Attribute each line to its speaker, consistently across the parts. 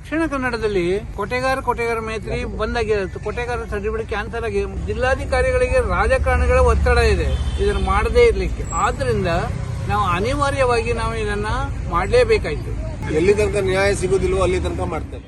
Speaker 1: ದಕ್ಷಿಣ ಕನ್ನಡದಲ್ಲಿ ಕೊಟೆಗಾರ ಕೊಟೆಗಾರ ಮೈತ್ರಿ ಬಂದ್ ಆಗಿರುತ್ತೆ ಕೊಟೆಗಾರ ಸರ್ಟಿಫಿಕೇಟ್ ಕ್ಯಾನ್ಸಲ್ ಆಗಿ ಜಿಲ್ಲಾಧಿಕಾರಿಗಳಿಗೆ ರಾಜಕಾರಣಿಗಳ ಒತ್ತಡ ಇದೆ. ಇದನ್ನ ಮಾಡದೇ ಇರ್ಲಿಕ್ಕೆ. ಆದ್ರಿಂದ ನಾವು ಅನಿವಾರ್ಯವಾಗಿ ನಾವು ಇದನ್ನ ಮಾಡಲೇಬೇಕಾಯ್ತು.
Speaker 2: ಎಲ್ಲಿ ತನಕ ನ್ಯಾಯ ಸಿಗುದಿಲ್ವೋ ಅಲ್ಲಿ ತನಕ ಮಾಡ್ತೇವೆ.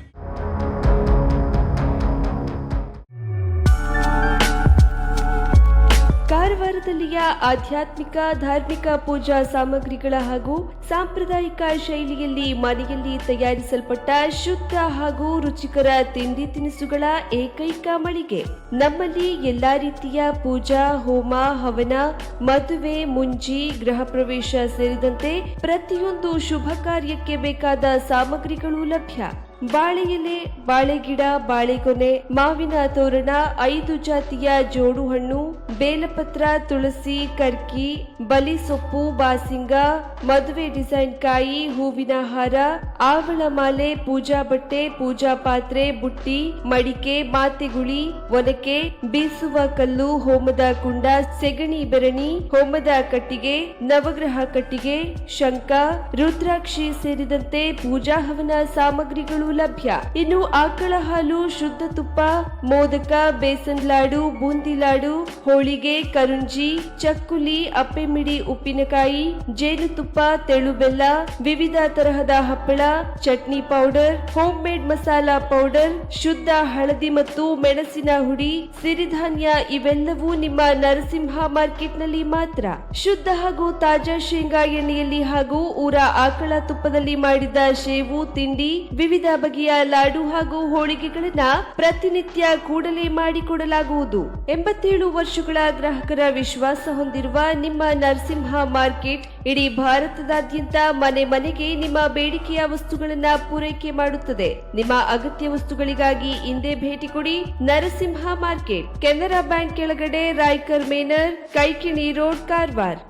Speaker 3: ಕಾರವಾರದಲ್ಲಿಯ ಆಧ್ಯಾತ್ಮಿಕ, ಧಾರ್ಮಿಕ ಪೂಜಾ ಸಾಮಗ್ರಿಗಳ ಹಾಗೂ ಸಾಂಪ್ರದಾಯಿಕ ಶೈಲಿಯಲ್ಲಿ ಮನೆಯಲ್ಲಿ ತಯಾರಿಸಲ್ಪಟ್ಟ ಶುದ್ಧ ಹಾಗೂ ರುಚಿಕರ ತಿಂಡಿ ತಿನಿಸುಗಳ ಏಕೈಕ ಮಳಿಗೆ. ನಮ್ಮಲ್ಲಿ ಎಲ್ಲಾ ರೀತಿಯ ಪೂಜಾ, ಹೋಮ, ಹವನ, ಮದುವೆ, ಮುಂಜಿ, ಗೃಹ ಪ್ರವೇಶ ಸೇರಿದಂತೆ ಪ್ರತಿಯೊಂದು ಶುಭ ಕಾರ್ಯಕ್ಕೆ ಬೇಕಾದ ಸಾಮಗ್ರಿಗಳು ಲಭ್ಯ. ಬಾಳೆ ಎಲೆ ಬಾಳೆಗಿಡ ಬಾಳೆಗೊನೆ ಮಾವಿನ ತೋರಣ, ಐದು ಜಾತಿಯ ಜೋಡು ಹಣ್ಣು ಬೇಲಪತ್ರ ತುಳಸಿ, ಕರ್ಕಿ, ಬಲಿ ಸೊಪ್ಪು, ಬಾಸಿಂಗ, ಮದುವೆ ಡಿಸೈನ್ ಕಾಯಿ, ಹೂವಿನ ಹಾರ, ಆವಳ ಮಾಲೆ, ಪೂಜಾ ಬಟ್ಟೆ, ಪೂಜಾ ಪಾತ್ರೆ, ಬುಟ್ಟಿ, ಮಡಿಕೆ, ಮಾತೆಗುಳಿ, ಒನಕೆ, ಬೀಸುವ ಕಲ್ಲು, ಹೋಮದ ಕುಂಡ, ಸೆಗಣಿ ಬೆರಣಿ, ಹೋಮದ ಕಟ್ಟಿಗೆ, ನವಗ್ರಹ ಕಟ್ಟಿಗೆ ಶಂಕ ರುದ್ರಾಕ್ಷಿ ಸೇರಿದಂತೆ ಪೂಜಾ ಹವನ ಸಾಮಗ್ರಿಗಳು ಲಭ್ಯ. ಇನ್ನು ಆಕಳ ಹಾಲು, ಶುದ್ಧ ತುಪ್ಪ, ಮೋದಕ, ಬೇಸನ್ ಲಾಡು, ಬೂಂದಿ ಲಾಡು, ಹೋಳಿಗೆ ಕರುಂಜಿ, ಚಕ್ಕುಲಿ, ಅಪ್ಪೆಮಿಡಿ ಉಪ್ಪಿನಕಾಯಿ ಜೇನುತುಪ್ಪ ತೆಳು ಬೆಲ್ಲ ವಿವಿಧ ತರಹದ ಹಪ್ಪಳ, chutney powder homemade masala powder, ಶುದ್ಧ ಹಳದಿ ಮತ್ತು ಮೆಣಸಿನ ಹುಡಿ, ಸಿರಿಧಾನ್ಯ ಇವೆಲ್ಲವೂ ನಿಮ್ಮ ನರಸಿಂಹ ಮಾರ್ಕೆಟ್ನಲ್ಲಿ ಮಾತ್ರ. ಶುದ್ಧ ಹಾಗೂ ತಾಜಾ ಶೇಂಗಾ ಎಣ್ಣೆಯಲ್ಲಿ ಹಾಗೂ ಊರ ಆಕಳ ತುಪ್ಪದಲ್ಲಿ ಮಾಡಿದ ಶೇವು ತಿಂಡಿ, ವಿವಿಧ ಬಗೆಯ ಲಾಡು ಹಾಗೂ ಹೋಳಿಗೆಗಳನ್ನ ಪ್ರತಿನಿತ್ಯ ಕೂಡಲೇ ಮಾಡಿಕೊಡಲಾಗುವುದು. ಎಂಬತ್ತೇಳು ವರ್ಷಗಳ ಗ್ರಾಹಕರ ವಿಶ್ವಾಸ ಹೊಂದಿರುವ ನಿಮ್ಮ ನರಸಿಂಹ ಮಾರ್ಕೆಟ್, ಇಡೀ ಭಾರತದಾದ್ಯಂತ ಮನೆ ಮನೆಗೆ ನಿಮ್ಮ ಬೇಡಿಕೆಯ ವಸ್ತುಗಳನ್ನು ಪೂರೈಕೆ ಮಾಡುತ್ತದೆ. ನಿಮ್ಮ ಅಗತ್ಯ ವಸ್ತುಗಳಿಗಾಗಿ ಹಿಂದೆ ಭೇಟಿ ಕೊಡಿ ನರಸಿಂಹ ಮಾರ್ಕೆಟ್, ಕೆನರಾ ಬ್ಯಾಂಕ್ ಕೆಳಗಡೆ ರಾಯ್ಕರ್ ಮೇನರ್, ಕೈಕಿಣಿ ರೋಡ್, ಕಾರವಾರ್.